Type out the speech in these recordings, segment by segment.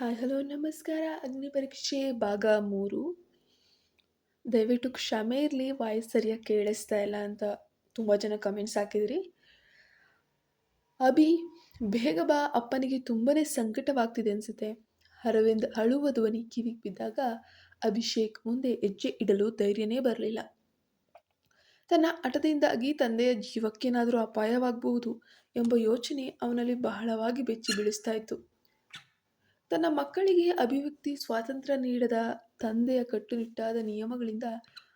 Hi, hello, ನಮಸ್ಕಾರ. ಅಗ್ನಿ ಪರೀಕ್ಷೆ ಭಾಗ ಮೂರು. ದಯವಿಟ್ಟು ಕ್ಷಮೆ ಇರಲಿ ವಾಯ್ಸ್ ಸರಿಯಾಗಿ ಕೇಳಿಸ್ತಾ ಇಲ್ಲ ಅಂತ ತುಂಬ ಜನ ಕಮೆಂಟ್ಸ್ ಹಾಕಿದ್ರಿ. ಅಭಿ, ಬೇಗ ಬಾ, ಅಪ್ಪನಿಗೆ ತುಂಬಾ ಸಂಕಟವಾಗ್ತಿದೆ ಅನಿಸುತ್ತೆ. ಅರವಿಂದ್ ಅಳುವ ಧ್ವನಿ ಕಿವಿಗೆ ಬಿದ್ದಾಗ ಅಭಿಷೇಕ್ ಮುಂದೆ ಹೆಜ್ಜೆ ಇಡಲು ಧೈರ್ಯನೇ ಬರಲಿಲ್ಲ. ತನ್ನ ಹಠದಿಂದಾಗಿ ತಂದೆಯ ಜೀವಕ್ಕೇನಾದರೂ ಅಪಾಯವಾಗಬಹುದು ಎಂಬ ಯೋಚನೆ ಅವನಲ್ಲಿ ಬಹಳವಾಗಿ ಬೆಚ್ಚಿ ಬೀಳಿಸ್ತಾ ಇತ್ತು. ತನ್ನ ಮಕ್ಕಳಿಗೆ ಅಭಿವ್ಯಕ್ತಿ, ಸ್ವಾತಂತ್ರ್ಯ ನೀಡದ ತಂದೆಯ ಕಟ್ಟುನಿಟ್ಟಾದ ನಿಯಮಗಳಿಂದ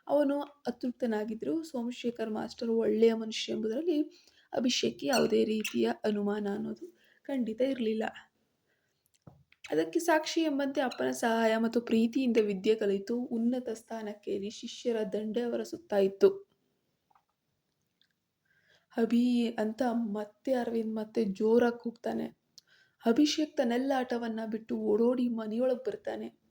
ಅವನು ಅತೃಪ್ತನಾಗಿದ್ದರು ಸೋಮಶೇಖರ್ ಮಾಸ್ಟರ್ ಒಳ್ಳೆಯ ಮನುಷ್ಯ ಎಂಬುದರಲ್ಲಿ ಅಭಿಷೇಕ್ಗೆ ಯಾವುದೇ ರೀತಿಯ ಅನುಮಾನ ಅನ್ನೋದು ಖಂಡಿತ ಇರಲಿಲ್ಲ. ಅದಕ್ಕೆ ಸಾಕ್ಷಿ ಎಂಬಂತೆ ಅಪ್ಪನ ಸಹಾಯ ಮತ್ತು ಪ್ರೀತಿಯಿಂದ ವಿದ್ಯೆ ಕಲಿತು ಉನ್ನತ ಸ್ಥಾನಕ್ಕೇರಿ ಶಿಷ್ಯರ ದಂಡೆ ಅವರ ಇತ್ತು. ಅಭಿ ಅಂತ ಮತ್ತೆ ಅರವಿಂದ್ ಮತ್ತೆ ಜೋರಾಗಿ ಕೂಗ್ತಾನೆ. ಅಭಿಷೇಕ್ ತನ್ನೆಲ್ಲ ಆಟವನ್ನ ಬಿಟ್ಟು ಓಡೋಡಿ ಮನೆಯೊಳಗೆ ಬರ್ತಾನೆ.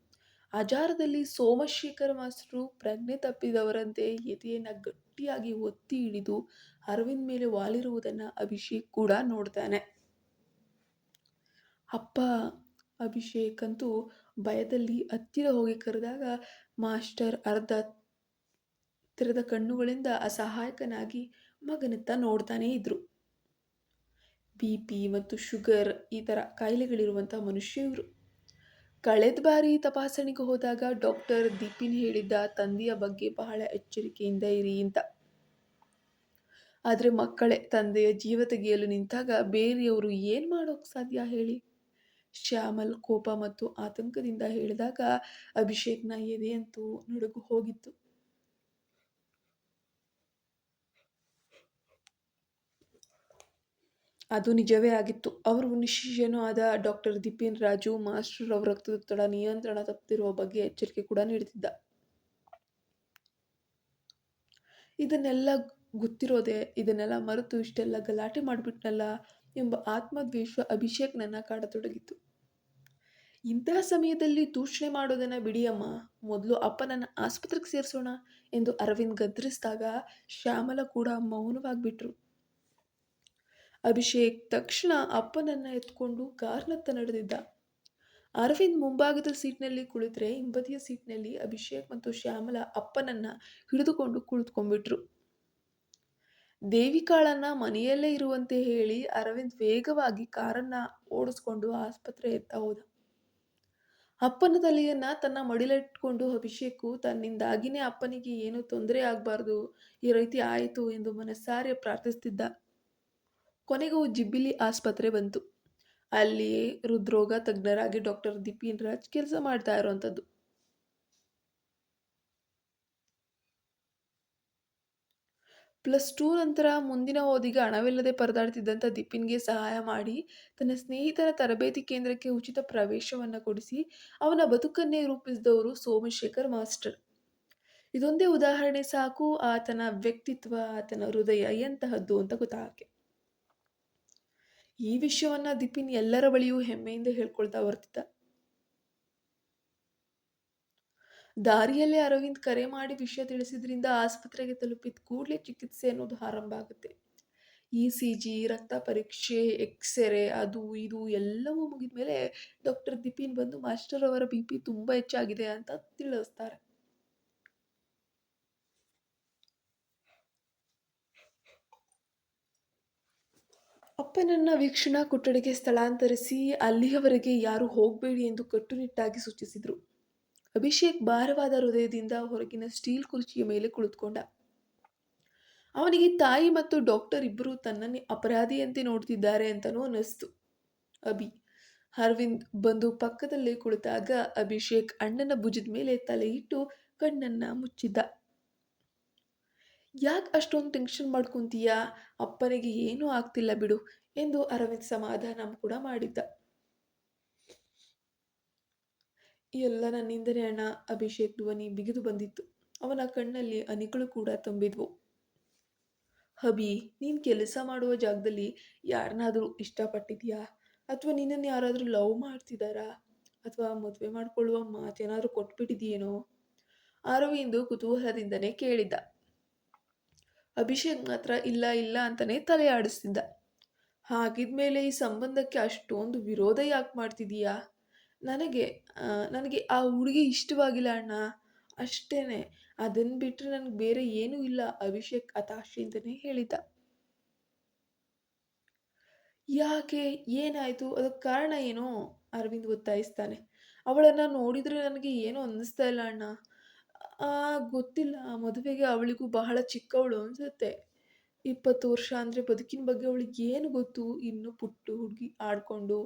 ಅಜಾರದಲ್ಲಿ ಸೋಮಶೇಖರ್ ಮಾಸ್ಟ್ರು ಪ್ರಜ್ಞೆ ತಪ್ಪಿದವರಂತೆ ಎದೆಯನ್ನು ಗಟ್ಟಿಯಾಗಿ ಒತ್ತಿ ಹಿಡಿದು ಅರವಿಂದ್ ಮೇಲೆ ವಾಲಿರುವುದನ್ನ ಅಭಿಷೇಕ್ ಕೂಡ ನೋಡ್ತಾನೆ. ಅಪ್ಪ ಅಭಿಷೇಕ್ ಅಂತೂ ಭಯದಲ್ಲಿ ಹತ್ತಿರ ಹೋಗಿ ಕರೆದಾಗ ಮಾಸ್ಟರ್ ಅರ್ಧ ತೆರೆದ ಕಣ್ಣುಗಳಿಂದ ಅಸಹಾಯಕನಾಗಿ ಮಗನತ್ತ ನೋಡ್ತಾನೇ ಇದ್ರು. ಬಿ ಪಿ ಮತ್ತು ಶುಗರ್ ಈ ಥರ ಕಾಯಿಲೆಗಳಿರುವಂಥ ಮನುಷ್ಯ ಕಳೆದ ಬಾರಿ ತಪಾಸಣೆಗೆ ಹೋದಾಗ ಡಾಕ್ಟರ್ ದೀಪಿನ್ ಹೇಳಿದ್ದ, ತಂದೆಯ ಬಗ್ಗೆ ಬಹಳ ಎಚ್ಚರಿಕೆಯಿಂದ ಇರಿ ಅಂತ. ಆದರೆ ಮಕ್ಕಳೇ, ತಂದೆಯ ಜೀವ ತೆಗೆಯಲು ನಿಂತಾಗ ಬೇರೆಯವರು ಏನು ಮಾಡೋಕೆ ಸಾಧ್ಯ ಹೇಳಿ? ಶ್ಯಾಮಲ್ ಕೋಪ ಮತ್ತು ಆತಂಕದಿಂದ ಹೇಳಿದಾಗ ಅಭಿಷೇಕ್ನ ಎದೆಯಂತೂ ನಡುಗು ಹೋಗಿತ್ತು. ಅದು ನಿಜವೇ ಆಗಿತ್ತು. ಅವರು ನಿಶಿಷ್ಯನೂ ಆದ ಡಾಕ್ಟರ್ ದಿಪಿನ್ ರಾಜು ಮಾಸ್ಟರ್ ಅವರ ರಕ್ತದೊತ್ತಡ ನಿಯಂತ್ರಣ ತಪ್ಪಿರುವ ಬಗ್ಗೆ ಎಚ್ಚರಿಕೆ ಕೂಡ ನೀಡುತ್ತಿದ್ದ. ಇದನ್ನೆಲ್ಲ ಗೊತ್ತಿರೋದೆ, ಇದನ್ನೆಲ್ಲ ಮರೆತು ಇಷ್ಟೆಲ್ಲ ಗಲಾಟೆ ಮಾಡಿಬಿಟ್ನಲ್ಲ ಎಂಬ ಆತ್ಮದ್ವೇಷ ಅಭಿಷೇಕ್ನನ್ನ ಕಾಡತೊಡಗಿತ್ತು. ಇಂತಹ ಸಮಯದಲ್ಲಿ ತೂಷಣೆ ಮಾಡೋದನ್ನ ಬಿಡಿಯಮ್ಮ, ಮೊದಲು ಅಪ್ಪನನ್ನ ಆಸ್ಪತ್ರೆಗೆ ಸೇರಿಸೋಣ ಎಂದು ಅರವಿಂದ್ ಗದ್ರಿಸಿದಾಗ ಶ್ಯಾಮಲ ಕೂಡ ಮೌನವಾಗಿಬಿಟ್ರು. ಅಭಿಷೇಕ್ ತಕ್ಷಣ ಅಪ್ಪನನ್ನ ಎತ್ಕೊಂಡು ಕಾರ್ನತ್ತ ನಡೆದಿದ್ದ. ಅರವಿಂದ್ ಮುಂಭಾಗದ ಸೀಟ್ನಲ್ಲಿ ಕುಳಿತರೆ ಹಿಂಬದಿಯ ಸೀಟ್ನಲ್ಲಿ ಅಭಿಷೇಕ್ ಮತ್ತು ಶ್ಯಾಮಲ ಅಪ್ಪನನ್ನ ಹಿಡಿದುಕೊಂಡು ಕುಳಿತುಕೊಂಡ್ಬಿಟ್ರು. ದೇವಿಕಾಳನ್ನ ಮನೆಯಲ್ಲೇ ಇರುವಂತೆ ಹೇಳಿ ಅರವಿಂದ್ ವೇಗವಾಗಿ ಕಾರನ್ನ ಓಡಿಸ್ಕೊಂಡು ಆಸ್ಪತ್ರೆ ಎತ್ತ ಹೋದ. ಅಪ್ಪನ ತಲೆಯನ್ನ ತನ್ನ ಮಡಿಲಿಟ್ಕೊಂಡು ಅಭಿಷೇಕು, ತನ್ನಿಂದಾಗಿನೇ ಅಪ್ಪನಿಗೆ ಏನು ತೊಂದರೆ ಆಗಬಾರ್ದು? ಈ ರೀತಿ ಆಯಿತು ಎಂದು ಮನಸ್ಸಾರೆ ಪ್ರಾರ್ಥಿಸ್ತಿದ್ದ. ಕೊನೆಗೂ ಜಿಬ್ಬಿಲಿ ಆಸ್ಪತ್ರೆ ಬಂತು. ಅಲ್ಲಿ ಹೃದ್ರೋಗ ತಜ್ಞರಾಗಿ ಡಾಕ್ಟರ್ ದಿಪಿನ್ ರಾಜ್ ಕೆಲಸ ಮಾಡ್ತಾ ಇರುವಂಥದ್ದು ಪ್ಲಸ್ ಟೂ ನಂತರ ಮುಂದಿನ ಓದಿಗೆ ಹಣವಿಲ್ಲದೆ ಪರದಾಡ್ತಿದ್ದಂಥ ದಿಪಿನ್ಗೆ ಸಹಾಯ ಮಾಡಿ ತನ್ನ ಸ್ನೇಹಿತರ ತರಬೇತಿ ಕೇಂದ್ರಕ್ಕೆ ಉಚಿತ ಪ್ರವೇಶವನ್ನು ಕೊಡಿಸಿ ಅವನ ಬದುಕನ್ನೇ ರೂಪಿಸಿದವರು ಸೋಮಶೇಖರ್ ಮಾಸ್ಟರ್. ಇದೊಂದೇ ಉದಾಹರಣೆ ಸಾಕು, ಆತನ ವ್ಯಕ್ತಿತ್ವ, ಆತನ ಹೃದಯ ಎಂತಹದ್ದು ಅಂತ ಗೊತ್ತಾಗೆ ಈ ವಿಷಯವನ್ನ ದಿಪಿನ್ ಎಲ್ಲರ ಬಳಿಯೂ ಹೆಮ್ಮೆಯಿಂದ ಹೇಳ್ಕೊಳ್ತಾ ಬರ್ತಿದ್ದ ದಾರಿಯಲ್ಲೇ ಅರವಿಂದ್ ಕರೆ ಮಾಡಿ ವಿಷಯ ತಿಳಿಸಿದ್ರಿಂದ ಆಸ್ಪತ್ರೆಗೆ ತಲುಪಿದ ಕೂಡಲೇ ಚಿಕಿತ್ಸೆ ಅನ್ನೋದು ಆರಂಭ ಆಗುತ್ತೆ. ಇ ಸಿ ಜಿ, ರಕ್ತ ಪರೀಕ್ಷೆ, ಎಕ್ಸ್ರೇ, ಅದು ಇದು ಎಲ್ಲವೂ ಮುಗಿದ ಮೇಲೆ ಡಾಕ್ಟರ್ ದಿಪಿನ್ ಬಂದು ಮಾಸ್ಟರ್ ಅವರ ಬಿ ಪಿ ತುಂಬ ಹೆಚ್ಚಾಗಿದೆ ಅಂತ ತಿಳಿಸ್ತಾರೆ. ಅಪ್ಪನನ್ನ ವೀಕ್ಷಣಾ ಕೊಠಡಿಗೆ ಸ್ಥಳಾಂತರಿಸಿ ಅಲ್ಲಿಯವರೆಗೆ ಯಾರು ಹೋಗಬೇಡಿ ಎಂದು ಕಟ್ಟುನಿಟ್ಟಾಗಿ ಸೂಚಿಸಿದರು. ಅಭಿಷೇಕ್ ಭಾರವಾದ ಹೃದಯದಿಂದ ಹೊರಗಿನ ಸ್ಟೀಲ್ ಕುರ್ಚಿಯ ಮೇಲೆ ಕುಳಿತುಕೊಂಡ. ಅವನಿಗೆ ತಾಯಿ ಮತ್ತು ಡಾಕ್ಟರ್ ಇಬ್ಬರು ತನ್ನನ್ನೇ ಅಪರಾಧಿಯಂತೆ ನೋಡ್ತಿದ್ದಾರೆ ಅಂತನೂ ಅನ್ನಿಸ್ತು. ಅಭಿ, ಅರವಿಂದ್ ಬಂದು ಪಕ್ಕದಲ್ಲೇ ಕುಳಿತಾಗ ಅಭಿಷೇಕ್ ಅಣ್ಣನ ಭುಜದ ಮೇಲೆ ತಲೆ ಇಟ್ಟು ಕಣ್ಣನ್ನ ಮುಚ್ಚಿದ್ದ. ಯಾಕೆ ಅಷ್ಟೊಂದು ಟೆನ್ಷನ್ ಮಾಡ್ಕೊಂತೀಯಾ? ಅಪ್ಪನಿಗೆ ಏನೂ ಆಗ್ತಿಲ್ಲ ಬಿಡು. ಎಂದು ಅರವಿಂದ್ ಸಮಾಧಾನ ಕೂಡ ಮಾಡಿದ್ದ. ಎಲ್ಲ ನನ್ನಿಂದನೇ ಅಣ್ಣ, ಅಭಿಷೇಕ್, ಧ್ವನಿ ಬಿಗಿದು ಬಂದಿತ್ತು. ಅವನ ಕಣ್ಣಲ್ಲಿ ಅನಿಗಳು ಕೂಡ ತುಂಬಿದ್ವು. ಹಬಿ, ನೀನ್ ಕೆಲಸ ಮಾಡುವ ಜಾಗದಲ್ಲಿ ಯಾರನ್ನಾದರೂ ಇಷ್ಟಪಟ್ಟಿದ್ಯಾ? ಅಥವಾ ನಿನ್ನನ್ನು ಯಾರಾದರೂ ಲವ್ ಮಾಡ್ತಿದ್ದಾರಾ ಅಥವಾ ಮದುವೆ ಮಾಡ್ಕೊಳ್ಳುವ ಮಾತೇನಾದರೂ ಕೊಟ್ಬಿಟ್ಟಿದೆಯೇನೋ? ಅರವಿಂದು ಕುತೂಹಲದಿಂದನೇ ಕೇಳಿದ್ದ. ಅಭಿಷೇಕ್ ಮಾತ್ರ, ಇಲ್ಲ ಇಲ್ಲ ಅಂತಾನೆ ತಲೆ ಆಡಿಸ್ತಿದ್ದ ಹಾಗಿದ್ಮೇಲೆ ಈ ಸಂಬಂಧಕ್ಕೆ ಅಷ್ಟೊಂದು ವಿರೋಧ ಯಾಕೆ ಮಾಡ್ತಿದೀಯಾ? ನನಗೆ ನನಗೆ ಆ ಹುಡುಗಿ ಇಷ್ಟವಾಗಿಲ್ಲ ಅಣ್ಣ. ಅಷ್ಟೇನೆ. ಅದನ್ನು ಬಿಟ್ಟರೆ ನನಗೆ ಬೇರೆ ಏನೂ ಇಲ್ಲ, ಅಭಿಷೇಕ್ ಹತಾಶೆಯಿಂದನೇ ಹೇಳಿದ್ದ ಯಾಕೆ? ಏನಾಯ್ತು? ಅದಕ್ಕೆ ಕಾರಣ ಏನು? ಅರವಿಂದ್ ಒತ್ತಾಯಿಸ್ತಾನೆ. ಅವಳನ್ನು ನೋಡಿದರೆ ನನಗೆ ಏನೂ ಅನ್ನಿಸ್ತಾ ಇಲ್ಲ ಅಣ್ಣ. ಗೊತ್ತಿಲ್ಲ. ಮದುವೆಗೆ ಅವಳಿಗೂ ಬಹಳ ಚಿಕ್ಕವಳು ಅನ್ಸುತ್ತೆ. ಇಪ್ಪತ್ತು ವರ್ಷ ಅಂದರೆ ಬದುಕಿನ ಬಗ್ಗೆ ಅವಳಿಗೆ ಏನು ಗೊತ್ತು? ಇನ್ನು ಪುಟ್ಟು ಹುಡುಗಿ ಆಡಿಕೊಂಡು,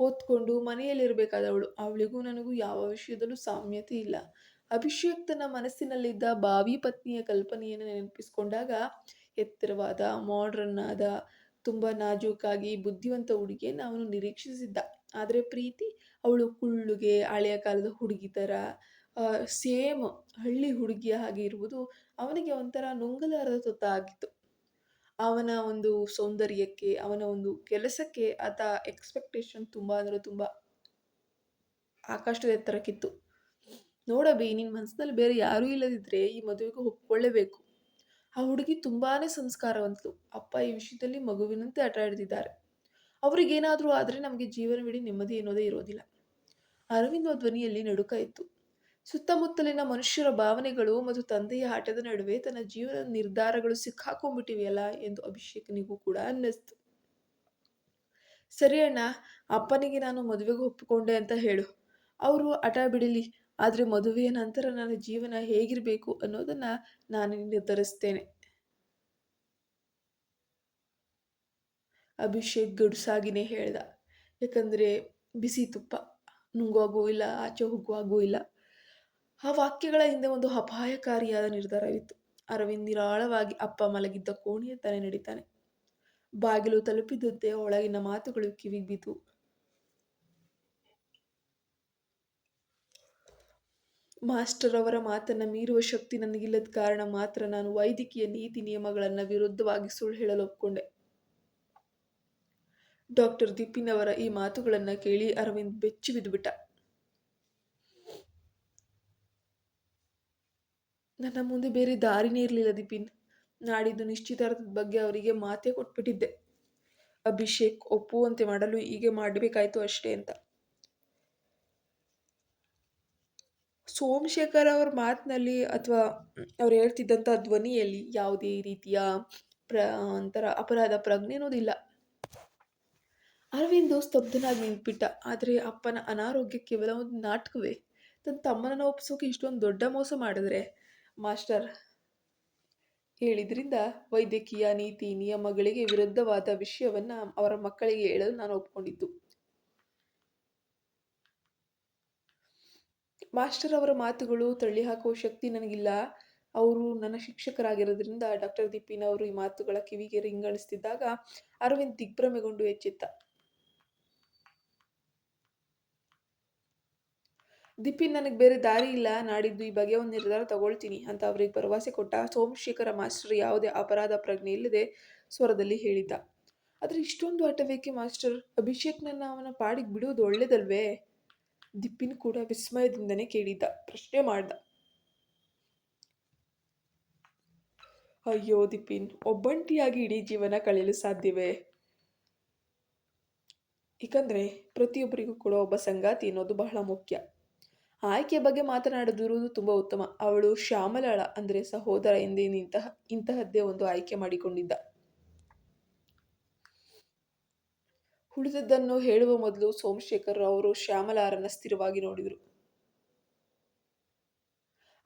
ಓದ್ಕೊಂಡು ಮನೆಯಲ್ಲಿರಬೇಕಾದವಳು ಅವಳಿಗೂ ನನಗೂ ಯಾವ ವಿಷಯದಲ್ಲೂ ಸಾಮ್ಯತೆ ಇಲ್ಲ. ಅಭಿಷೇಕ್ ತನ್ನ ಮನಸ್ಸಿನಲ್ಲಿದ್ದ ಬಾವಿ ಪತ್ನಿಯ ಕಲ್ಪನೆಯನ್ನು ನೆನಪಿಸಿಕೊಂಡಾಗ ಎತ್ತರವಾದ ಮಾಡ್ರನ್ ಆದ, ತುಂಬ ನಾಜೂಕಾಗಿ ಬುದ್ಧಿವಂತ ಹುಡುಗಿಯನ್ನು ಅವನು ನಿರೀಕ್ಷಿಸಿದ್ದ. ಆದರೆ ಪ್ರೀತಿ ಅವಳು ಕುಳ್ಳುಗೆ, ಹಳೆಯ ಕಾಲದ ಹುಡುಗಿ ಥರ ಸೇಮ್ ಹಳ್ಳಿ ಹುಡುಗಿಯ ಹಾಗೆ ಇರುವುದು ಅವನಿಗೆ ಒಂಥರ ನುಂಗಲಾರದ ತುತ್ತ ಆಗಿತ್ತು. ಅವನ ಒಂದು ಸೌಂದರ್ಯಕ್ಕೆ, ಅವನ ಒಂದು ಕೆಲಸಕ್ಕೆ ಆತ ಎಕ್ಸ್ಪೆಕ್ಟೇಷನ್ ತುಂಬ ಅಂದರೆ ತುಂಬ ಆಕಾಶದ ಎತ್ತರಕ್ಕಿತ್ತು ನೋಡಬಿ ನಿನ್ನ ಮನಸ್ಸಿನಲ್ಲಿ ಬೇರೆ ಯಾರೂ ಇಲ್ಲದಿದ್ದರೆ ಈ ಮದುವೆಗೆ ಒಪ್ಕೊಳ್ಳೇಬೇಕು. ಆ ಹುಡುಗಿ ತುಂಬಾನೇ ಸಂಸ್ಕಾರವಂತಳು ಅಪ್ಪ ಈ ವಿಷಯದಲ್ಲಿ ಮಗುವಿನಂತೆ ಆಟ ಆಡ್ತಿದ್ದಾರೆ ಅವ್ರಿಗೇನಾದರೂ ಆದರೆ ನಮಗೆ ಜೀವನವಿಡೀ ನೆಮ್ಮದಿ ಅನ್ನೋದೇ ಇರೋದಿಲ್ಲ. ಅರವಿಂದ ಧ್ವನಿಯಲ್ಲಿ ನಡುಕ ಇತ್ತು. ಸುತ್ತಮುತ್ತಲಿನ ಮನುಷ್ಯರ ಭಾವನೆಗಳು ಮತ್ತು ತಂದೆಯ ಆಟದ ನಡುವೆ ತನ್ನ ಜೀವನದ ನಿರ್ಧಾರಗಳು ಸಿಕ್ಕಾಕೊಂಡ್ಬಿಟ್ಟಿವೆಯಲ್ಲ ಎಂದು ಅಭಿಷೇಕನಿಗೂ ಕೂಡ ಅನ್ನಿಸ್ತು. ಸರಿ ಅಣ್ಣ, ಅಪ್ಪನಿಗೆ ನಾನು ಮದುವೆಗೆ ಒಪ್ಪಿಕೊಂಡೆ ಅಂತ ಹೇಳು. ಅವರು ಹಠ ಬಿಡಲಿ, ಆದರೆ ಮದುವೆಯ ನಂತರ ನನ್ನ ಜೀವನ ಹೇಗಿರಬೇಕು ಅನ್ನೋದನ್ನ ನಾನು ನಿರ್ಧರಿಸ್ತೇನೆ. ಅಭಿಷೇಕ್ ಗಡುಸಾಗಿನೇ ಹೇಳ್ದ. ಯಾಕಂದರೆ, ಬಿಸಿ ತುಪ್ಪ ನುಂಗುವಾಗೂ ಇಲ್ಲ ಆಚೆ ಹೋಗುವಾಗೂ ಇಲ್ಲ ಆ ವಾಕ್ಯಗಳ ಹಿಂದೆ ಒಂದು ಅಪಾಯಕಾರಿಯಾದ ನಿರ್ಧಾರವಿತ್ತು. ಅರವಿಂದ್ ನಿರಾಳವಾಗಿ ಅಪ್ಪ ಮಲಗಿದ್ದ ಕೋಣೆಯ ತಲೆ ನಡೀತಾನೆ. ಬಾಗಿಲು ತಲುಪಿದ್ದಂತೆ ಒಳಗಿನ ಮಾತುಗಳು ಕಿವಿಗೆ ಬಿದ್ದು ಮಾಸ್ಟರ್ ಅವರ ಮಾತನ್ನ ಮೀರುವ ಶಕ್ತಿ ನನಗಿಲ್ಲದ ಕಾರಣ ಮಾತ್ರ ನಾನು ವೈದ್ಯಕೀಯ ನೀತಿ ನಿಯಮಗಳನ್ನ ವಿರುದ್ಧವಾಗಿ ಸುಳ್ಳು ಹೇಳಲು ಒಪ್ಕೊಂಡೆ ಡಾಕ್ಟರ್ ದಿಪಿನ್ ಅವರ ಈ ಮಾತುಗಳನ್ನ ಕೇಳಿ ಅರವಿಂದ್ ಬೆಚ್ಚಿ ಬಿದ್ದುಬಿಟ್ಟ ನನ್ನ ಮುಂದೆ ಬೇರೆ ದಾರಿನೇ ಇರಲಿಲ್ಲ ದಿಪಿನ್. ನಾಡಿದ್ದು ನಿಶ್ಚಿತಾರ್ಥದ ಬಗ್ಗೆ ಅವರಿಗೆ ಮಾತೇ ಕೊಟ್ಬಿಟ್ಟಿದ್ದೆ. ಅಭಿಷೇಕ್ ಒಪ್ಪುವಂತೆ ಮಾಡಲು ಹೀಗೆ ಮಾಡಬೇಕಾಯ್ತು ಅಷ್ಟೇ ಅಂತ. ಸೋಮಶೇಖರ್ ಅವ್ರ ಮಾತಿನಲ್ಲಿ ಅಥವಾ ಅವ್ರು ಹೇಳ್ತಿದ್ದಂಥ ಧ್ವನಿಯಲ್ಲಿ ಯಾವುದೇ ರೀತಿಯ ಪ್ರ, ಒಂಥರ ಅಪರಾಧ, ಪ್ರಜ್ಞೆ ಅನ್ನೋದಿಲ್ಲ. ಅರವಿಂದ್ ಸ್ತಬ್ಧನಾಗಿ ನಿಂತ್ಬಿಟ್ಟ. ಆದರೆ ಅಪ್ಪನ ಅನಾರೋಗ್ಯ ಕೇವಲ ಒಂದು ನಾಟಕವೇ. ತನ್ನ ತಮ್ಮನನ್ನು ಒಪ್ಪಿಸೋಕೆ ಇಷ್ಟೊಂದು ದೊಡ್ಡ ಮೋಸ ಮಾಡಿದ್ರೆ ಮಾಸ್ಟರ್ ಹೇಳಿದ್ರಿಂದ ವೈದ್ಯಕೀಯ ನೀತಿ ನಿಯಮಗಳಿಗೆ ವಿರುದ್ಧವಾದ ವಿಷಯವನ್ನ ಅವರ ಮಕ್ಕಳಿಗೆ ಹೇಳಲು ನಾನು ಒಪ್ಕೊಂಡಿದ್ದು. ಮಾಸ್ಟರ್ ಅವರ ಮಾತುಗಳು ತಳ್ಳಿ ಹಾಕುವ ಶಕ್ತಿ ನನಗಿಲ್ಲ. ಅವರು ನನ್ನ ಶಿಕ್ಷಕರಾಗಿರೋದ್ರಿಂದ ಡಾಕ್ಟರ್ ದೀಪಿನ ಅವರು ಈ ಮಾತುಗಳ ಕಿವಿಗೆ ರಿಂಗಣಿಸ್ತಿದ್ದಾಗ ಅರವಿಂದ್ ದಿಗ್ಭ್ರಮೆಗೊಂಡು ಎಚ್ಚೆತ್ತ. ದಿಪಿನ್ ನನಗೆ ಬೇರೆ ದಾರಿ ಇಲ್ಲ. ನಾಡಿದ್ದು ಈ ಬಗ್ಗೆ ಒಂದು ನಿರ್ಧಾರ ತಗೊಳ್ತೀನಿ ಅಂತ ಅವರಿಗೆ ಭರವಸೆ ಕೊಟ್ಟ ಸೋಮಶೇಖರ ಮಾಸ್ಟರ್ ಯಾವುದೇ ಅಪರಾಧ ಪ್ರಜ್ಞೆ ಇಲ್ಲದೆ ಸ್ವರದಲ್ಲಿ ಹೇಳಿದ್ದ. ಆದರೆ ಇಷ್ಟೊಂದು ಆಟವೇಕೆ ಮಾಸ್ಟರ್? ಅಭಿಷೇಕ್ನನ್ನು ಅವನ ಪಾಡಿಗೆ ಬಿಡೋದು ಒಳ್ಳೇದಲ್ವೇ? ದಿಪ್ಪಿನ್ ಕೂಡ ವಿಸ್ಮಯದಿಂದನೇ ಕೇಳಿದ್ದ, ಪ್ರಶ್ನೆ ಮಾಡ್ದ. ಅಯ್ಯೋ ದಿಪಿನ್, ಒಬ್ಬಂಟಿಯಾಗಿ ಇಡೀ ಜೀವನ ಕಳೆಯಲು ಸಾಧ್ಯವೇ? ಏಕಂದ್ರೆ ಪ್ರತಿಯೊಬ್ಬರಿಗೂ ಕೂಡ ಒಬ್ಬ ಸಂಗಾತಿ ಅನ್ನೋದು ಬಹಳ ಮುಖ್ಯ. ಆಯ್ಕೆಯ ಬಗ್ಗೆ ಮಾತನಾಡದಿರುವುದು ತುಂಬ ಉತ್ತಮ. ಅವಳು ಶ್ಯಾಮಲಾಳ ಅಂದರೆ ಸಹೋದರ ಎಂದೇ ಇಂತಹ ಇಂತಹದ್ದೇ ಒಂದು ಆಯ್ಕೆ ಮಾಡಿಕೊಂಡಿದ್ದ. ಉಳಿದದ್ದನ್ನು ಹೇಳುವ ಮೊದಲು ಸೋಮಶೇಖರ್ ಅವರು ಶ್ಯಾಮಲಾರನ್ನ ಸ್ಥಿರವಾಗಿ ನೋಡಿದರು.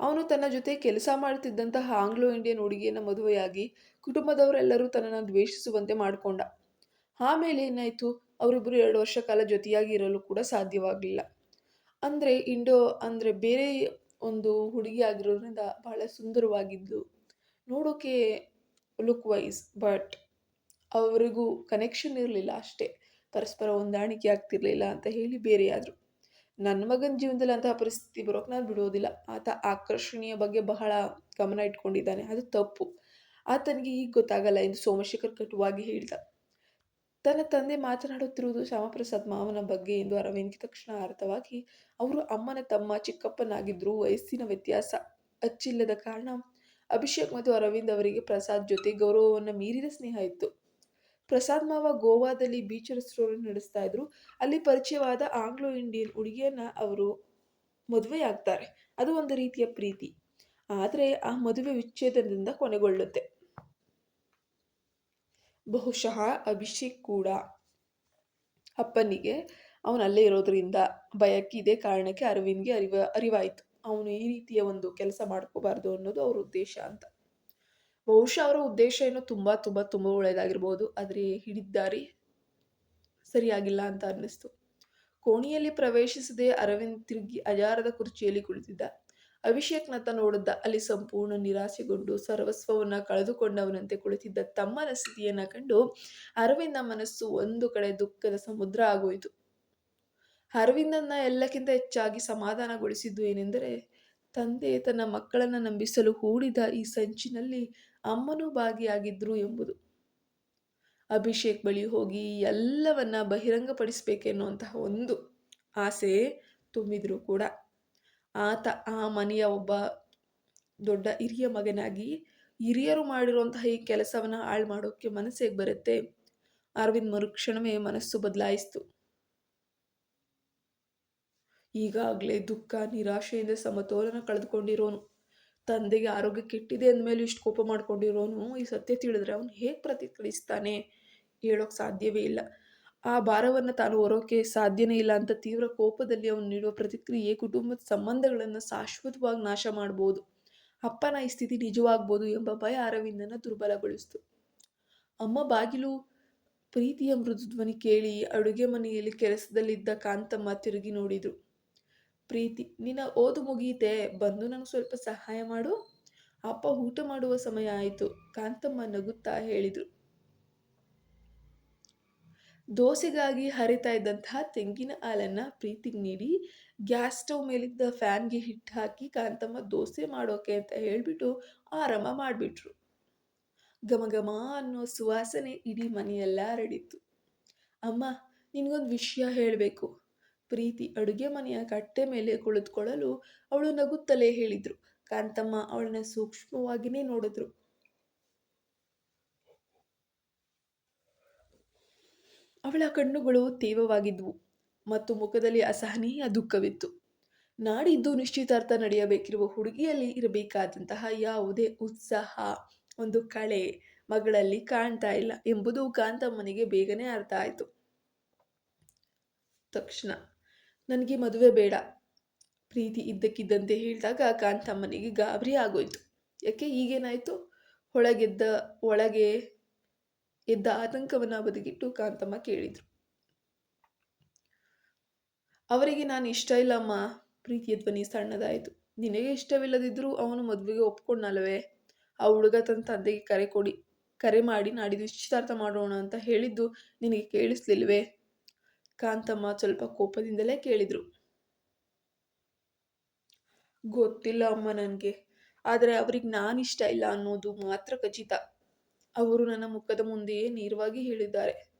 ಅವನು ತನ್ನ ಜೊತೆ ಕೆಲಸ ಮಾಡುತ್ತಿದ್ದಂತಹ ಆಂಗ್ಲೋ ಇಂಡಿಯನ್ ಹುಡುಗಿಯನ್ನ ಮದುವೆಯಾಗಿ ಕುಟುಂಬದವರೆಲ್ಲರೂ ತನ್ನನ್ನು ದ್ವೇಷಿಸುವಂತೆ ಮಾಡಿಕೊಂಡ. ಆಮೇಲೆ ಏನಾಯಿತು? ಅವರಿಬ್ಬರು ಎರಡು ವರ್ಷ ಕಾಲ ಜೊತೆಯಾಗಿ ಇರಲು ಕೂಡ ಸಾಧ್ಯವಾಗಲಿಲ್ಲ. ಅಂದರೆ ಇಂಡೋ ಅಂದರೆ ಬೇರೆ ಒಂದು ಹುಡುಗಿ ಆಗಿರೋದ್ರಿಂದ ಬಹಳ ಸುಂದರವಾಗಿದ್ಲು. ನೋಡೋಕೆ ಲುಕ್ ವೈಸ್ ಬಟ್ ಅವರಿಗೂ ಕನೆಕ್ಷನ್ ಇರಲಿಲ್ಲ ಅಷ್ಟೇ. ಪರಸ್ಪರ ಹೊಂದಾಣಿಕೆ ಆಗ್ತಿರ್ಲಿಲ್ಲ ಅಂತ ಹೇಳಿ ಬೇರೆಯಾದರು ನನ್ನ ಮಗನ ಜೀವನದಲ್ಲಿ ಅಂತಹ ಪರಿಸ್ಥಿತಿ ಬರೋಕೆ ನಾನು ಬಿಡೋದಿಲ್ಲ. ಆತ ಆಕರ್ಷಣೀಯ ಬಗ್ಗೆ ಬಹಳ ಗಮನ ಇಟ್ಕೊಂಡಿದ್ದಾನೆ. ಅದು ತಪ್ಪು. ಆತನಿಗೆ ಈಗ ಗೊತ್ತಾಗಲ್ಲ ಎಂದು ಸೋಮಶೇಖರ್ ಕಟುವಾಗಿ ಹೇಳಿದ. ತನ್ನ ತಂದೆ ಮಾತನಾಡುತ್ತಿರುವುದು ಶ್ಯಾಮಪ್ರಸಾದ್ ಮಾವನ ಬಗ್ಗೆ ಎಂದು ಅರವಿಂದ್ಗೆ ತಕ್ಷಣ ಅರ್ಥವಾಗಿ, ಅವರು ಅಮ್ಮನ ತಮ್ಮ ಚಿಕ್ಕಪ್ಪನಾಗಿದ್ದರೂ ವಯಸ್ಸಿನ ವ್ಯತ್ಯಾಸ ಅಚ್ಚಿಲ್ಲದ ಕಾರಣ ಅಭಿಷೇಕ್ ಮತ್ತು ಅರವಿಂದ್ ಅವರಿಗೆ ಪ್ರಸಾದ್ ಜೊತೆ ಗೌರವವನ್ನು ಮೀರಿದ ಸ್ನೇಹ ಇತ್ತು. ಪ್ರಸಾದ್ ಮಾವ ಗೋವಾದಲ್ಲಿ ಬೀಚ್ ರೆಸ್ಟೋರೆಂಟ್ ನಡೆಸ್ತಾ ಇದ್ರು. ಅಲ್ಲಿ ಪರಿಚಯವಾದ ಆಂಗ್ಲೋ ಇಂಡಿಯನ್ ಹುಡುಗಿಯನ್ನ ಅವರು ಮದುವೆಯಾಗ್ತಾರೆ. ಅದು ಒಂದು ರೀತಿಯ ಪ್ರೀತಿ. ಆದರೆ ಆ ಮದುವೆ ವಿಚ್ಛೇದನದಿಂದ ಕೊನೆಗೊಳ್ಳುತ್ತೆ. ಬಹುಶಃ ಅಭಿಷೇಕ್ ಕೂಡ ಅಪ್ಪನಿಗೆ ಅವನು ಅಲ್ಲೇ ಇರೋದ್ರಿಂದ ಭಯಕ್ಕೆ ಇದೇ ಕಾರಣಕ್ಕೆ ಅರವಿಂದ್ಗೆ ಅರಿವ, ಅರಿವಾಯಿತು. ಅವನು ಈ ರೀತಿಯ ಒಂದು ಕೆಲಸ ಮಾಡ್ಕೋಬಾರ್ದು ಅನ್ನೋದು ಅವ್ರ ಉದ್ದೇಶ ಅಂತ. ಬಹುಶಃ ಅವರ ಉದ್ದೇಶ ಏನೋ ತುಂಬ ತುಂಬ ತುಂಬ ಒಳ್ಳೆಯದಾಗಿರ್ಬೋದು. ಆದರೆ ಹಿಡಿದಾರಿ ಸರಿಯಾಗಿಲ್ಲ ಅಂತ ಅನ್ನಿಸ್ತು. ಕೋಣಿಯಲ್ಲಿ ಪ್ರವೇಶಿಸದೆ ಅರವಿಂದ್ ತಿರುಗಿ ಅಜಾರದ ಕುರ್ಚಿಯಲ್ಲಿ ಕುಳಿತಿದ್ದ. ಅಭಿಷೇಕ್ನತ್ತ ನೋಡಿದ್ದ ಅಲ್ಲಿ ಸಂಪೂರ್ಣ ನಿರಾಸೆಗೊಂಡು ಸರ್ವಸ್ವವನ್ನು ಕಳೆದುಕೊಂಡವನಂತೆ ಕುಳಿತಿದ್ದ ತಮ್ಮನ ಸ್ಥಿತಿಯನ್ನು ಕಂಡು ಅರವಿಂದ ಮನಸ್ಸು ಒಂದು ಕಡೆ ದುಃಖದ ಸಮುದ್ರ ಆಗೋಯಿತು. ಅರವಿಂದನ್ನ ಎಲ್ಲಕ್ಕಿಂತ ಹೆಚ್ಚಾಗಿ ಸಮಾಧಾನಗೊಳಿಸಿದ್ದು ಏನೆಂದರೆ, ತಂದೆ ತನ್ನ ಮಕ್ಕಳನ್ನು ನಂಬಿಸಲು ಹೂಡಿದ ಈ ಸಂಚಿನಲ್ಲಿ ಅಮ್ಮನೂ ಭಾಗಿಯಾಗಿದ್ರು ಎಂಬುದು. ಅಭಿಷೇಕ್ ಬಳಿ ಹೋಗಿ ಎಲ್ಲವನ್ನ ಬಹಿರಂಗಪಡಿಸಬೇಕೆನ್ನುವಂತಹ ಒಂದು ಆಸೆ ತುಂಬಿದ್ರು ಕೂಡ. ಆತ ಆ ಮನೆಯ ಒಬ್ಬ ದೊಡ್ಡ ಹಿರಿಯ ಮಗನಾಗಿ, ಹಿರಿಯರು ಮಾಡಿರುವಂತಹ ಈ ಕೆಲಸವನ್ನು ಹಾಳು ಮಾಡೋಕ್ಕೆ ಮನಸ್ಸಿಗೆ ಬರುತ್ತೆ. ಅರವಿಂದ್ ಮರುಕ್ಷಣವೇ ಮನಸ್ಸು ಬದಲಾಯಿಸ್ತು. ಈಗಾಗಲೇ ದುಃಖ, ನಿರಾಶೆಯಿಂದ ಸಮತೋಲನ ಕಳೆದುಕೊಂಡಿರೋನು. ತಂದೆಗೆ ಆರೋಗ್ಯ ಕೆಟ್ಟಿದೆ ಅಂದಮೇಲೆ ಇಷ್ಟು ಕೋಪ ಮಾಡ್ಕೊಂಡಿರೋನು. ಈ ಸತ್ಯ ತಿಳಿದ್ರೆ ಅವನು ಹೇಗೆ ಪ್ರತಿಕ್ರಿಯಿಸ್ತಾನೆ? ಹೇಳೋಕೆ ಸಾಧ್ಯವೇ ಇಲ್ಲ. ಆ ಭಾರವನ್ನು ತಾನು ಹೊರೋಕೆ ಸಾಧ್ಯನೇ ಇಲ್ಲ ಅಂತ ತೀವ್ರ ಕೋಪದಲ್ಲಿ ಅವನು ನೀಡುವ ಪ್ರತಿಕ್ರಿಯೆ ಕುಟುಂಬದ ಸಂಬಂಧಗಳನ್ನು ಶಾಶ್ವತವಾಗಿ ನಾಶ ಮಾಡಬಹುದು ಅಪ್ಪನ ಈ ಸ್ಥಿತಿ ನಿಜವಾಗ್ಬೋದು ಎಂಬ ಭಯ ಅರವಿಂದನ ದುರ್ಬಲಗೊಳಿಸಿತು. ಅಮ್ಮ ಬಾಗಿಲು ಪ್ರೀತಿಯ ಮೃದು ಧ್ವನಿ ಕೇಳಿ ಅಡುಗೆ ಮನೆಯಲ್ಲಿ ಕೆಲಸದಲ್ಲಿದ್ದ ಕಾಂತಮ್ಮ ತಿರುಗಿ ನೋಡಿದ್ರು. ಪ್ರೀತಿ, ನಿನ್ನ ಓದು ಮುಗಿಯಿತೆ, ಬಂದು ನನಗೆ ಸ್ವಲ್ಪ ಸಹಾಯ ಮಾಡು. ಅಪ್ಪ ಊಟ ಮಾಡುವ ಸಮಯ ಆಯಿತು. ಕಾಂತಮ್ಮ ನಗುತ್ತಾ ಹೇಳಿದ್ರು. ದೋಸೆಗಾಗಿ ಹರಿತಾ ಇದ್ದಂತಹ ತೆಂಗಿನ ಹಾಲನ್ನು ಪ್ರೀತಿಗೆ ನೀಡಿ ಗ್ಯಾಸ್ ಸ್ಟವ್ ಮೇಲಿದ್ದ ಫ್ಯಾನ್ಗೆ ಹಿಟ್ಟು ಹಾಕಿ ಕಾಂತಮ್ಮ ದೋಸೆ ಮಾಡೋಕೆ ಅಂತ ಹೇಳಿಬಿಟ್ಟು ಆರಂಭ ಮಾಡಿಬಿಟ್ರು. ಘಮ ಅನ್ನೋ ಸುವಾಸನೆ ಇಡೀ ಮನೆಯೆಲ್ಲ ಹರಡಿತ್ತು. ಅಮ್ಮ, ನಿನಗೊಂದು ವಿಷಯ ಹೇಳಬೇಕು. ಪ್ರೀತಿ ಅಡುಗೆ ಮನೆಯ ಕಟ್ಟೆ ಮೇಲೆ ಕುಳಿತುಕೊಳ್ಳಲು ಅವಳು ನಗುತ್ತಲೇ ಹೇಳಿದರು. ಕಾಂತಮ್ಮ ಅವಳನ್ನ ಸೂಕ್ಷ್ಮವಾಗಿಯೇ ನೋಡಿದ್ರು. ಅವಳ ಕಣ್ಣುಗಳು ತೇವವಾಗಿದ್ವು ಮತ್ತು ಮುಖದಲ್ಲಿ ಅಸಹನೀಯ ದುಃಖವಿತ್ತು. ನಾಡಿದ್ದು ನಿಶ್ಚಿತಾರ್ಥ ನಡೆಯಬೇಕಿರುವ ಹುಡುಗಿಯಲ್ಲಿ ಇರಬೇಕಾದಂತಹ ಯಾವುದೇ ಉತ್ಸಾಹ, ಒಂದು ಕಳೆ ಮಗಳಲ್ಲಿ ಕಾಣ್ತಾ ಇಲ್ಲ ಎಂಬುದು ಕಾಂತಮ್ಮನಿಗೆ ಬೇಗನೆ ಅರ್ಥ ಆಯಿತು. ತಕ್ಷಣ, ನನಗೆ ಮದುವೆ ಬೇಡ. ಪ್ರೀತಿ ಇದ್ದಕ್ಕಿದ್ದಂತೆ ಹೇಳಿದಾಗ ಕಾಂತಮ್ಮನಿಗೆ ಗಾಬರಿ ಆಗೋಯ್ತು ಯಾಕೆ, ಈಗೇನಾಯಿತು? ಒಳಗೆದ್ದ, ಒಳಗೆ ಎದ್ದ ಆತಂಕವನ್ನು ಬದಿಗಿಟ್ಟು ಕಾಂತಮ್ಮ ಕೇಳಿದ್ರು. ಅವರಿಗೆ ನಾನು ಇಷ್ಟ ಇಲ್ಲಮ್ಮ ಪ್ರೀತಿಯ ಧ್ವನಿ ಸಣ್ಣದಾಯಿತು. ನಿನಗೆ ಇಷ್ಟವಿಲ್ಲದಿದ್ದರೂ ಅವನು ಮದುವೆಗೆ ಒಪ್ಕೊಂಡಲ್ವೇ ಆ ಹುಡುಗ ತನ್ನ ತಂದೆಗೆ ಕರೆ ಕೊಡಿ, ಕರೆ ಮಾಡಿ ನಾಡಿದ್ದು ನಿಶ್ಚಿತಾರ್ಥ ಮಾಡೋಣ ಅಂತ ಹೇಳಿದ್ದು ನಿನಗೆ ಕೇಳಿಸ್ಲಿಲ್ವೇ? ಕಾಂತಮ್ಮ ಸ್ವಲ್ಪ ಕೋಪದಿಂದಲೇ ಕೇಳಿದರು. ಗೊತ್ತಿಲ್ಲ ಅಮ್ಮ ನನಗೆ, ಆದರೆ ಅವ್ರಿಗೆ ನಾನು ಇಷ್ಟ ಇಲ್ಲ ಅನ್ನೋದು ಮಾತ್ರ ಖಚಿತ. ಅವರು ನನ್ನ ಮುಖದ ಮುಂದೆಯೇ ನೇರವಾಗಿ ಹೇಳಿದ್ದಾರೆ.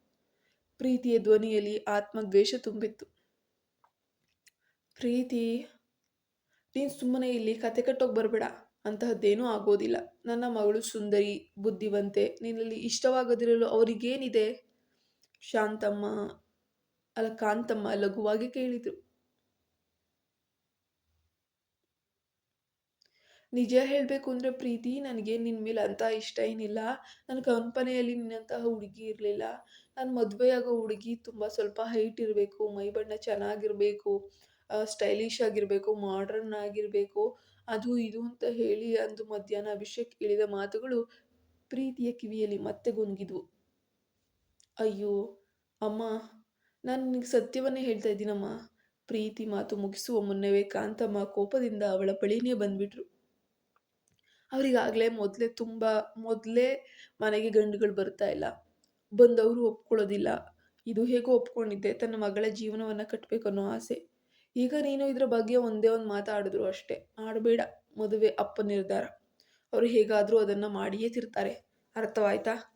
ಪ್ರೀತಿಯ ಧ್ವನಿಯಲ್ಲಿ ಆತ್ಮದ್ವೇಷ ತುಂಬಿತ್ತು. ಪ್ರೀತಿ, ನೀನು ಸುಮ್ಮನೆ ಇಲ್ಲಿ ಕತೆ ಕಟ್ಟೋಗಿ ಬರಬೇಡ, ಅಂತಹದ್ದೇನೂ ಆಗೋದಿಲ್ಲ. ನನ್ನ ಮಗಳು ಸುಂದರಿ, ಬುದ್ಧಿವಂತೆ, ನಿನ್ನಲ್ಲಿ ಇಷ್ಟವಾಗದಿರಲು ಅವರಿಗೇನಿದೆ? ಶಾಂತಮ್ಮ, ಅಲ್ಲ ಕಾಂತಮ್ಮ ಲಘುವಾಗಿ ಕೇಳಿದರು. ನಿಜ ಹೇಳಬೇಕು ಅಂದರೆ ಪ್ರೀತಿ ನನಗೆ ನಿನ್ನ ಮೇಲೆ ಅಂತ ಇಷ್ಟ ಏನಿಲ್ಲ. ನನ್ನ ಕಂಪನಿಯಲ್ಲಿ ನಿನ್ನಂತಹ ಹುಡುಗಿ ಇರಲಿಲ್ಲ. ನಾನು ಮದುವೆಯಾಗೋ ಹುಡುಗಿ ತುಂಬ ಸ್ವಲ್ಪ ಹೈಟ್ ಇರಬೇಕು, ಮೈ ಬಣ್ಣ ಚೆನ್ನಾಗಿರಬೇಕು ಸ್ಟೈಲಿಶ್ ಆಗಿರಬೇಕು ಮಾಡ್ರನ್ ಆಗಿರಬೇಕು. ಅದು ಇದು ಅಂತ ಹೇಳಿ ಅಂದು ಮಧ್ಯಾಹ್ನ ಅಭಿಷೇಕ್ ಇಳಿದ ಮಾತುಗಳು ಪ್ರೀತಿಯ ಕಿವಿಯಲ್ಲಿ ಮತ್ತೆ ಗುನುಗಿದ್ವು ಅಯ್ಯೋ, ಅಮ್ಮ, ನಾನು ನಿನಗೆ ಸತ್ಯವನ್ನೇ ಹೇಳ್ತಾ ಇದ್ದೀನಮ್ಮ. ಪ್ರೀತಿ ಮಾತು ಮುಗಿಸುವ ಮುನ್ನವೇ ಕಾಂತಮ್ಮ ಕೋಪದಿಂದ ಅವಳ ಬಳಿನೇ ಬಂದ್ಬಿಟ್ರು. ಅವರಿಗಾಗಲೇ ಮೊದಲೇ ತುಂಬ, ಮೊದಲೇ ಮನೆಗೆ ಗಂಡುಗಳು ಬರ್ತಾ ಇಲ್ಲ. ಬಂದವರು ಒಪ್ಕೊಳ್ಳೋದಿಲ್ಲ. ಇದು ಹೇಗೋ ಒಪ್ಕೊಂಡಿದ್ದೆ, ತನ್ನ ಮಗಳ ಜೀವನವನ್ನು ಕಟ್ಟಬೇಕು ಅನ್ನೋ ಆಸೆ. ಈಗ ನೀನು ಇದರ ಬಗ್ಗೆ ಒಂದೇ ಒಂದು ಮಾತಾಡಿದ್ರು ಅಷ್ಟೇ. ಆಡಬೇಡ, ಮದುವೆ ಅಪ್ಪ ನಿರ್ಧಾರ. ಅವರು ಹೇಗಾದರೂ ಅದನ್ನು ಮಾಡಿಯೇ ತಿರ್ತಾರೆ. ಅರ್ಥವಾಯ್ತಾ?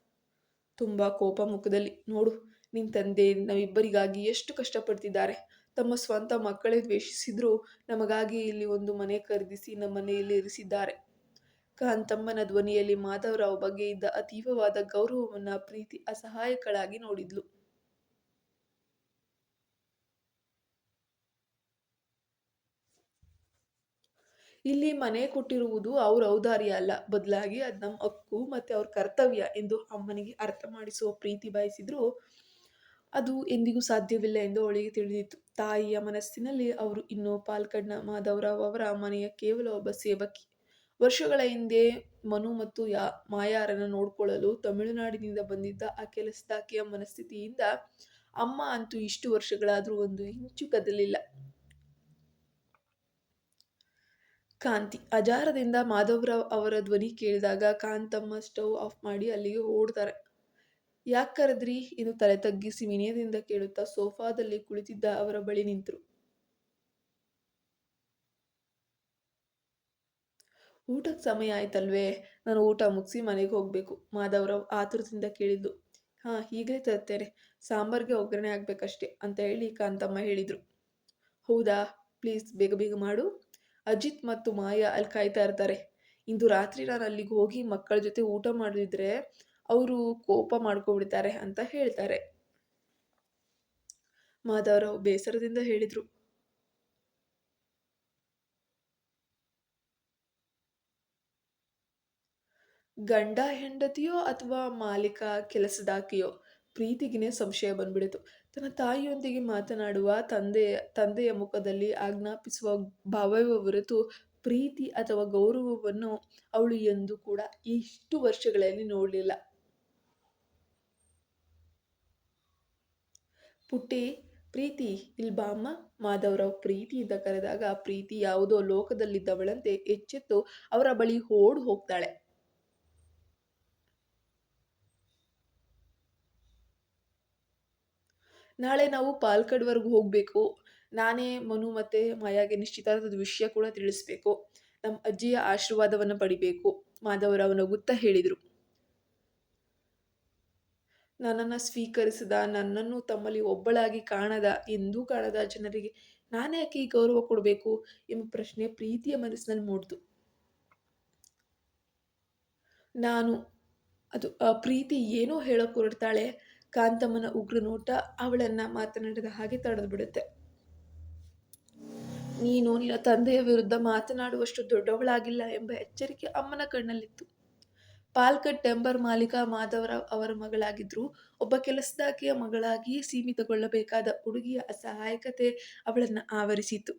ತುಂಬ ಕೋಪ ಮುಖದಲ್ಲಿ. ನೋಡು ನಿನ್ನ ತಂದೆ ನಾವಿಬ್ಬರಿಗಾಗಿ ಎಷ್ಟು ಕಷ್ಟಪಡ್ತಿದ್ದಾರೆ. ತಮ್ಮ ಸ್ವಂತ ಮಕ್ಕಳೇ ದ್ವೇಷಿಸಿದ್ರು, ನಮಗಾಗಿ ಇಲ್ಲಿ ಒಂದು ಮನೆ ಖರೀದಿಸಿ, ನಮ್ಮ ಮನೆಯಲ್ಲಿ ಇರಿಸಿದ್ದಾರೆ ತಮ್ಮನ ಧ್ವನಿಯಲ್ಲಿ ಮಾಧವರಾವ್ ಬಗ್ಗೆ ಇದ್ದ ಅತೀವವಾದ ಗೌರವವನ್ನ ಪ್ರೀತಿ ಅಸಹಾಯಕಳಾಗಿ ನೋಡಿದ್ಲು. ಇಲ್ಲಿ ಮನೆ ಕೊಟ್ಟಿರುವುದು ಅವ್ರ ಔದಾರ್ಯ ಅಲ್ಲ. ಬದಲಾಗಿ ಅದು ನಮ್ಮ ಹಕ್ಕು ಮತ್ತೆ ಅವ್ರ ಕರ್ತವ್ಯ ಎಂದು ಅಮ್ಮನಿಗೆ ಅರ್ಥ ಮಾಡಿಸುವ ಪ್ರೀತಿ ಬಯಸಿದ್ರು ಅದು ಎಂದಿಗೂ ಸಾಧ್ಯವಿಲ್ಲ ಎಂದು ಅವಳಿಗೆ ತಿಳಿದಿತ್ತು. ತಾಯಿಯ ಮನಸ್ಸಿನಲ್ಲಿ ಅವರು ಇನ್ನೂ ಪಾಲ್ಕಡ್ನ ಮಾಧವರಾವ್ ಅವರ ಮನೆಯ ಕೇವಲ ಒಬ್ಬ ಸೇವಕಿ. ವರ್ಷಗಳ ಹಿಂದೆ ಮನು ಮತ್ತು ಯಾ ಮಾಯಾರನ್ನ ನೋಡಿಕೊಳ್ಳಲು ತಮಿಳುನಾಡಿನಿಂದ ಬಂದಿದ್ದ ಆ ಕೆಲಸದಾಕೆಯ ಮನಸ್ಥಿತಿಯಿಂದ ಅಮ್ಮ ಅಂತೂ ಇಷ್ಟು ವರ್ಷಗಳಾದರೂ ಒಂದು ಇಂಚು ಕದಲಿಲ್ಲ. ಕಾಂತಿ. ಅಜಾರದಿಂದ ಮಾಧವರಾವ್ ಅವರ ಧ್ವನಿ ಕೇಳಿದಾಗ ಕಾಂತಮ್ಮ ಸ್ಟವ್ ಆಫ್ ಮಾಡಿ ಅಲ್ಲಿಗೆ ಓಡ್ತಾರೆ. ಯಾಕೆ ಕರೆದ್ರಿ? ಎಂದು ತಲೆ ತಗ್ಗಿಸಿ ವಿನಯದಿಂದ ಕೇಳುತ್ತಾ ಸೋಫಾದಲ್ಲಿ ಕುಳಿತಿದ್ದ ಅವರ ಬಳಿ ನಿಂತರು. ಊಟಕ್ಕೆ ಸಮಯ ಆಯ್ತಲ್ವೇ? ನಾನು ಊಟ ಮುಗಿಸಿ ಮನೆಗೆ ಹೋಗಬೇಕು. ಮಾಧವರಾವ್ ಆತುರದಿಂದ ಕೇಳಿದ್ದು. ಹಾ, ಈಗಲೇ ತರ್ತೇನೆ ಸಾಂಬಾರ್ಗೆ ಒಗ್ಗರಣೆ ಆಗ್ಬೇಕಷ್ಟೇ ಅಂತ ಹೇಳಿ ಕಾಂತಮ್ಮ ಹೇಳಿದರು. ಹೌದಾ? ಪ್ಲೀಸ್ ಬೇಗ ಬೇಗ ಮಾಡು. ಅಜಿತ್ ಮತ್ತು ಮಾಯಾ ಅಲ್ಲಿ ಕಾಯ್ತಾ ಇರ್ತಾರೆ. ಇಂದು ರಾತ್ರಿ ನಾನು ಅಲ್ಲಿಗೆ ಹೋಗಿ ಮಕ್ಕಳ ಜೊತೆ ಊಟ ಮಾಡಿದ್ರೆ ಅವರು ಕೋಪ ಮಾಡ್ಕೊಬಿಡ್ತಾರೆ ಅಂತ ಹೇಳ್ತಾರೆ. ಮಾಧವರಾವ್ ಬೇಸರದಿಂದ ಹೇಳಿದ್ರು. ಗಂಡ ಹೆಂಡತಿಯೋ ಅಥವಾ ಮಾಲೀಕ ಕೆಲಸದಾಕಿಯೋ, ಪ್ರೀತಿಗಿನೇ ಸಂಶಯ ಬಂದ್ಬಿಡಿತು ತನ್ನ ತಾಯಿಯೊಂದಿಗೆ ಮಾತನಾಡುವ ತಂದೆ, ತಂದೆಯ ಮುಖದಲ್ಲಿ ಆಜ್ಞಾಪಿಸುವ ಭಾವವೇ ಹೊರತು ಪ್ರೀತಿ ಅಥವಾ ಗೌರವವನ್ನು ಅವಳು ಎಂದು ಕೂಡ ಇಷ್ಟು ವರ್ಷಗಳಲ್ಲಿ ನೋಡಲಿಲ್ಲ. ಪುಟ್ಟಿ, ಪ್ರೀತಿ ಇಲ್ಬಾಮ್ಮ ಮಾಧವರಾವ್ ಪ್ರೀತಿಯಿಂದ ಕರೆದಾಗ ಪ್ರೀತಿ ಯಾವುದೋ ಲೋಕದಲ್ಲಿದ್ದವಳಂತೆ ಎಚ್ಚೆತ್ತು ಅವರ ಬಳಿ ಓಡ್ ಹೋಗ್ತಾಳೆ. ನಾಳೆ ನಾವು ಪಾಲ್ಕಡ್ವರೆಗೂ ಹೋಗಬೇಕು. ನಾನೇ, ಮನು ಮತ್ತು ಮಾಯಾಗೆ ನಿಶ್ಚಿತಾರ್ಥದ ವಿಷಯ ಕೂಡ ತಿಳಿಸ್ಬೇಕು. ನಮ್ಮ ಅಜ್ಜಿಯ ಆಶೀರ್ವಾದವನ್ನು ಪಡಿಬೇಕು. ಮಾಧವರಾವ್ ನಗುತ್ತಾ ಹೇಳಿದರು. ನನ್ನನ್ನು ಸ್ವೀಕರಿಸದ, ನನ್ನನ್ನು ತಮ್ಮಲ್ಲಿ ಒಬ್ಬಳಾಗಿ ಕಾಣದ, ಎಂದೂ ಕಾಣದ ಜನರಿಗೆ ನಾನೇ ಯಾಕೆ ಗೌರವ ಕೊಡಬೇಕು ಎಂಬ ಪ್ರಶ್ನೆ ಪ್ರೀತಿಯ ಮನಸ್ಸಿನಲ್ಲಿ ಮೂಡ್ತು. ನಾನು, ಅದು ಪ್ರೀತಿ ಏನೋ ಹೇಳೋಕೆ ಹೊರಡ್ತಾಳೆ ಕಾಂತಮ್ಮನ ಉಗ್ರ ನೋಟ ಅವಳನ್ನ ಮಾತನಾಡಿದ ಹಾಗೆ ತಡೆದು ಬಿಡುತ್ತೆ ನೀನು ನಿನ್ನ ತಂದೆಯ ವಿರುದ್ಧ ಮಾತನಾಡುವಷ್ಟು ದೊಡ್ಡವಳಾಗಿಲ್ಲ ಎಂಬ ಎಚ್ಚರಿಕೆ ಅಮ್ಮನ ಕಣ್ಣಲ್ಲಿತ್ತು. ಪಾಲ್ಕಟ್ ಟೆಂಬರ್ ಮಾಲೀಕ ಮಾಧವರಾವ್ ಅವರ ಮಗಳಾಗಿದ್ರು ಒಬ್ಬ ಕೆಲಸದಾಕೆಯ ಮಗಳಾಗಿಯೇ ಸೀಮಿತಗೊಳ್ಳಬೇಕಾದ ಹುಡುಗಿಯ ಅಸಹಾಯಕತೆ ಅವಳನ್ನು ಆವರಿಸಿತು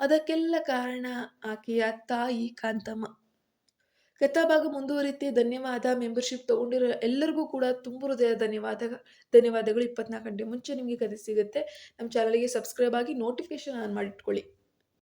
ಅದಕ್ಕೆಲ್ಲ ಕಾರಣ ಆಕೆಯ ತಾಯಿ ಕಾಂತಮ್ಮ. ಕಥಾಭಾಗ ಮುಂದುವರಿತಿ, ಧನ್ಯವಾದ ಮೆಂಬರ್ಶಿಪ್ ತೊಗೊಂಡಿರೋ ಎಲ್ಲರಿಗೂ ಕೂಡ ತುಂಬ ಹೃದಯ ಧನ್ಯವಾದ, ಧನ್ಯವಾದಗಳು. ಇಪ್ಪತ್ನಾಲ್ಕು ಗಂಟೆ ಮುಂಚೆ ನಿಮಗೆ ಕತೆ ಸಿಗುತ್ತೆ. ನಮ್ಮ ಚಾನಲ್ಗೆ ಸಬ್ಸ್ಕ್ರೈಬ್ ಆಗಿ ನೋಟಿಫಿಕೇಶನ್ ಆನ್ ಮಾಡಿಟ್ಕೊಳ್ಳಿ.